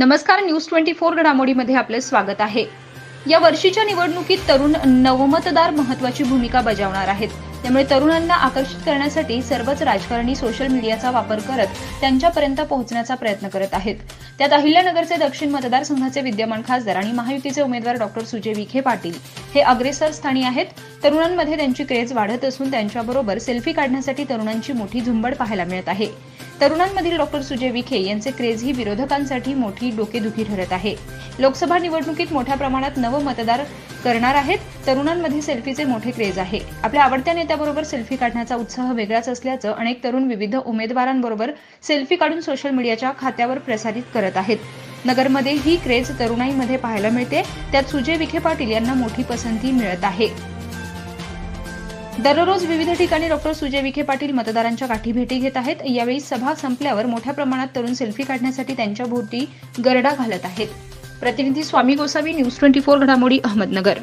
नमस्कार news twenty four घडामोडीमध्ये आपले स्वागत आहे. या वर्षीच्या निवडणुकीत तरुण नवमतदार महत्वाची भूमिका बजावणार आहेत. त्यामुळे तरुणांना आकर्षित करण्यासाठी सर्वच राजकारणी सोशल मीडियाचा वापर करत त्यांच्यापर्यंत पोहोचण्याचा प्रयत्न करत आहेत. त्यात अहिल्यानगरचे दक्षिण मतदारसंघाचे विद्यमान खासदार आणि महायुतीचे उमेदवार डॉक्टर सुजय विखे पाटील हे अग्रेसर स्थानी आहेत. तरुणांमध्ये त्यांची क्रेज वाढत असून त्यांच्याबरोबर सेल्फी काढण्यासाठी तरुणांची मोठी झुंबड पाहायला मिळत आहे. तरुणांमधील डॉक्टर सुजय विखे यांचे क्रेज ही विरोधकांसाठी मोठी डोकेदुखी ठरत आहे. लोकसभा निवडणुकीत मोठ्या प्रमाणात नवमतदार करणार आहेत. तरुणांमध्ये सेल्फीचे मोठे क्रेज आहे. आपल्या आवडत्या नेत्याबरोबर सेल्फी काढण्याचा उत्साह वेगळाच असल्याचं अनेक तरुण विविध उमेदवारांबरोबर सेल्फी काढून सोशल मीडियाच्या खात्यावर प्रसारित करत आहेत. नगरमध्ये ही क्रेज तरुणाईमध्ये पाहायला मिळते. त्यात सुजय विखे पाटील यांना मोठी पसंती मिळत आहे. दररोज विविध ठिकाणी डॉक्टर सुजय विखे पाटील मतदारांच्या काठी भेटी घेत आहेत. यावेळी सभा संपल्यावर मोठ्या प्रमाणात तरुण सेल्फी काढण्यासाठी त्यांच्या भोवती गरडा घालत आहेत. प्रतिनिधी Swami Gosavi news twenty four घडामोडी अहमदनगर.